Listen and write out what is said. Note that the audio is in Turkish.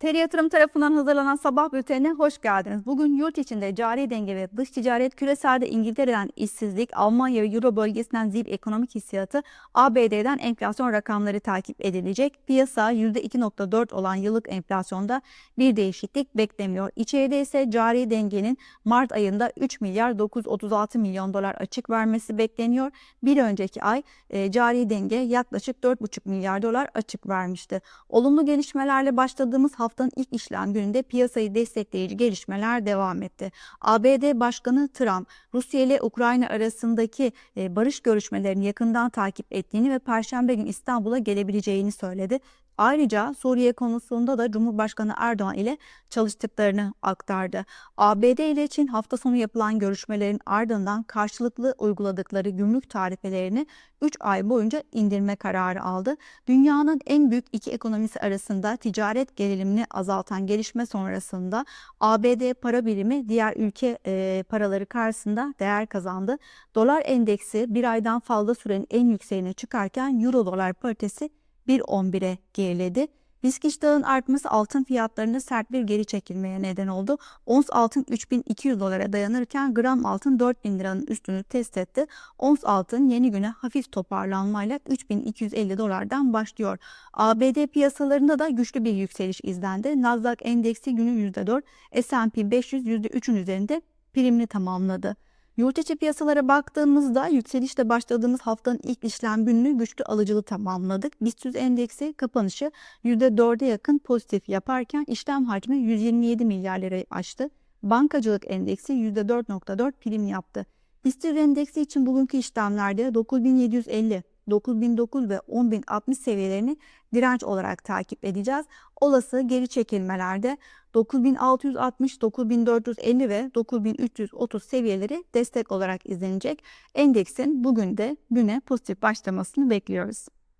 TR Yatırım tarafından hazırlanan sabah bültenine hoş geldiniz. Bugün yurt içinde cari denge ve dış ticaret, küreselde İngiltere'den işsizlik, Almanya ve Euro bölgesinden zayıf ekonomik hissiyatı, ABD'den enflasyon rakamları takip edilecek. Piyasa %2.4 olan yıllık enflasyonda bir değişiklik beklemiyor. İçeride ise cari dengenin Mart ayında 3 milyar 936 milyon dolar açık vermesi bekleniyor. Bir önceki ay e, cari denge yaklaşık 4,5 milyar dolar açık vermişti. Olumlu gelişmelerle başladığımız haftanın ilk işlem gününde piyasayı destekleyici gelişmeler devam etti. ABD Başkanı Trump, Rusya ile Ukrayna arasındaki e, barış görüşmelerini yakından takip ettiğini ve Perşembe günü İstanbul'a gelebileceğini söyledi. Ayrıca Suriye konusunda da Cumhurbaşkanı Erdoğan ile çalıştıklarını aktardı. ABD ile Çin hafta sonu yapılan görüşmelerin ardından karşılıklı uyguladıkları gümrük tarifelerini 3 ay boyunca indirme kararı aldı. Dünyanın en büyük iki ekonomisi arasında ticaret gerilimini azaltan gelişme sonrasında ABD para birimi diğer ülke e, paraları karşısında değer kazandı. Dolar endeksi bir aydan fazla sürenin en yükseğine çıkarken Euro dolar paritesi 1.11'e geriledi. Risk iştahının artması altın fiyatlarında sert bir geri çekilmeye neden oldu. Ons altın 3200 dolara dayanırken gram altın 4000 liranın üstünü test etti. Ons altın yeni güne hafif toparlanmayla 3250 dolardan başlıyor. ABD piyasalarında da güçlü bir yükseliş izlendi. Nasdaq endeksi günü %4, S&P 500 %3'ün üzerinde primli tamamladı. Yurt içi piyasalara baktığımızda yükselişle başladığımız haftanın ilk işlem gününü güçlü alıcılı tamamladık. BIST 100 endeksi kapanışı %4'e yakın pozitif yaparken işlem hacmi 127 milyar lirayı aştı. Bankacılık endeksi %4.4 prim yaptı. BIST 100 endeksi için bugünkü işlemlerde 9750, 9009 ve 10060 seviyelerini direnç olarak takip edeceğiz. Olası geri çekilmelerde 9660, 9450 ve 9330 seviyeleri destek olarak izlenecek. Endeksin bugün de güne pozitif başlamasını bekliyoruz.